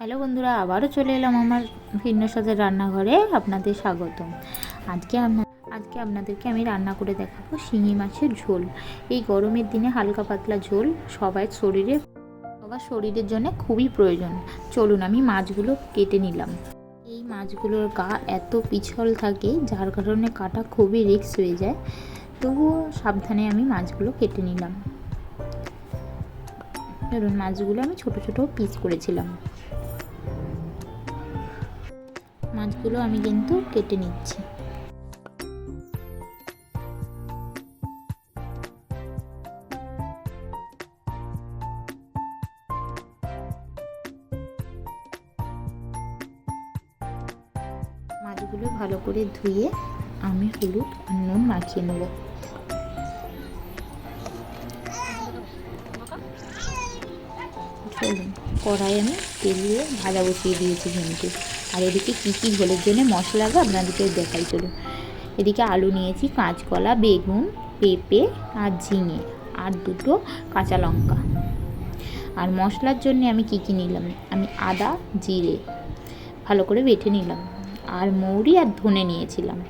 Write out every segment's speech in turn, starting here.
Hello বন্ধুরা, আবারও চলে এলাম আমার ভিন্ন সাথে রান্নাঘরে, আপনাদের স্বাগতম। আজকে আজকে আপনাদেরকে আমি রান্না করে দেখাবো শিঙি মাছের ঝোল। এই গরমের দিনে হালকা পাতলা ঝোল সবাই শরীরে, সবার শরীরের জন্য খুবই প্রয়োজন। চলুন আমি মাছগুলো কেটে নিলাম। এই মাছগুলোর গা এত পিছল থাকে, যার কারণে কাটা খুবই রিস্ক হয়ে যায়। তবুও সাবধানে আমি মাছগুলো কেটে নিলাম। ধরুন, মাছগুলো আমি ছোট ছোট পিস করেছিলাম। মাছগুলো আমি কিন্তু কেটে নিচ্ছি। মাছগুলো ভালো করে ধুয়ে আমি হলুদ আর নুন মাখিয়ে নেব। কড়াই আমি তেল দিয়ে ভাজা বসিয়ে দিয়েছি কিন্তু আর এদিকে কী কী ঝোলের জন্য মশলা লাগবে আপনাদেরকে দেখাই, চলুন। এদিকে আলু নিয়েছি, কাঁচকলা, বেগুন, পেঁপে আর ঝিঙে আর দুটো কাঁচা লঙ্কা। আর মশলার জন্য আমি কী কী নিলাম? আমি আদা, জিরে ভালো করে বেটে নিলাম। আর মৌরি আর ধনে নিয়েছিলাম।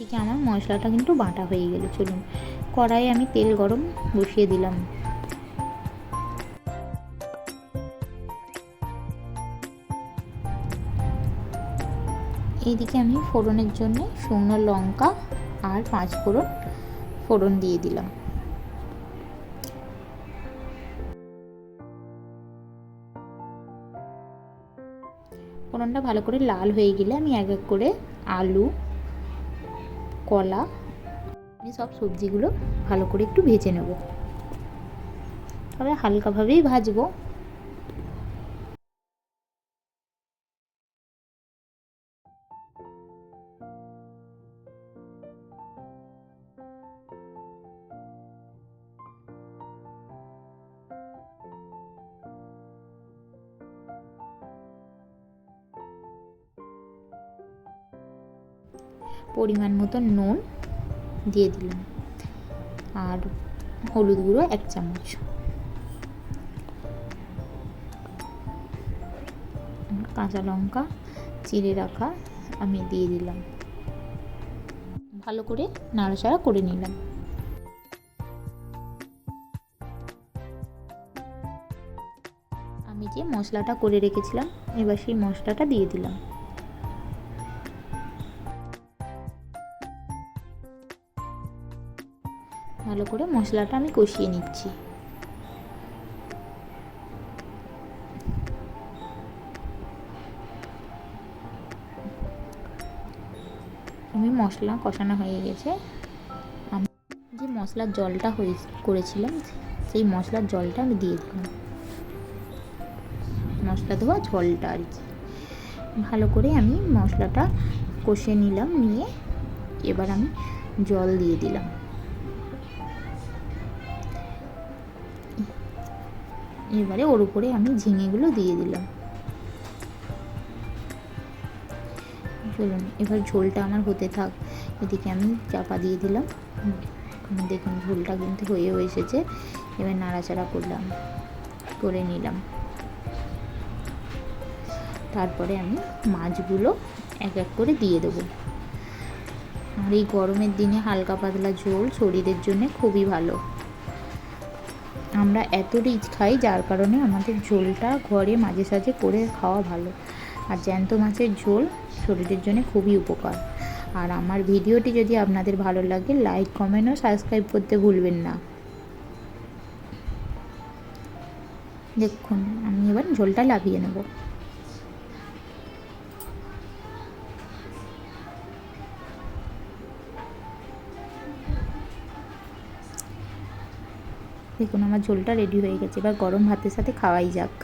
এদিকে আমার মশলাটা কিন্তু বাটা হয়ে গেল, চলুন। কড়াইয়ে আমি তেল গরম বসিয়ে দিলাম। এইদিকে আমি ফোড়নের জন্য শুকনো লঙ্কা আর পাঁচ ফোড়ন ফোড়ন দিয়ে দিলাম। ফোড়নটা ভালো করে লাল হয়ে গেলে আমি এক এক করে আলু কলা সব সবজিগুলো ভালো করে একটু ভেজে নেব। তবে হালকাভাবেই ভাজবো। পরিমাণ মতো নুন দিয়ে দিলাম। আর হলুদ গুঁড়ো এক চামচ। কাঁচা লঙ্কা চিড়ে রাখা আমি দিয়ে দিলাম। ভালো করে নাড়াচাড়া করে নিলাম। আমি যে মশলাটা করে রেখেছিলাম, এবার সেই মশলাটা দিয়ে দিলাম। ভালো করে মশলাটা আমি কষিয়ে নিচ্ছি। আমি মশলা কষানো হয়ে গেছে। আমি যে মশলার জলটা হয়ে করেছিলাম, সেই মশলার জলটা আমি দিয়ে দিলাম। মশলা ধোয়া জলটা আর কি। ভালো করে আমি মশলাটা কষিয়ে নিলাম, নিয়ে এবার আমি জল দিয়ে দিলাম। এবারে ওর উপরে আমি ঝিঙেগুলো দিয়ে দিলাম। চলুন, এবার ঝোলটা আমার হতে থাক। এদিকে আমি চাপা দিয়ে দিলাম। দেখুন, ঝোলটা কিন্তু হয়েও এসেছে। এবার নাড়াচাড়া করলাম, করে নিলাম। তারপরে আমি মাছগুলো এক এক করে দিয়ে দেবো। আর এই গরমের দিনে হালকা পাতলা ঝোল শরীরের জন্য খুবই ভালো। আমরা এত রিচ খাই, যার কারণে আমাদের ঝোলটা ঘরে মাঝে সাঝে করে খাওয়া ভালো। আর জ্যান্ত মাছের ঝোল শরীরের জন্য খুবই উপকার। আর আমার ভিডিওটি যদি আপনাদের ভালো লাগে লাইক কমেন্ট ও সাবস্ক্রাইব করতে ভুলবেন না। দেখুন, আমি এবার ঝোলটা লাভিয়ে নেব। দেখুন আমার ঝোলটা রেডি হয়ে গেছে এবার গরম ভাতের সাথে খাওয়াই যাক।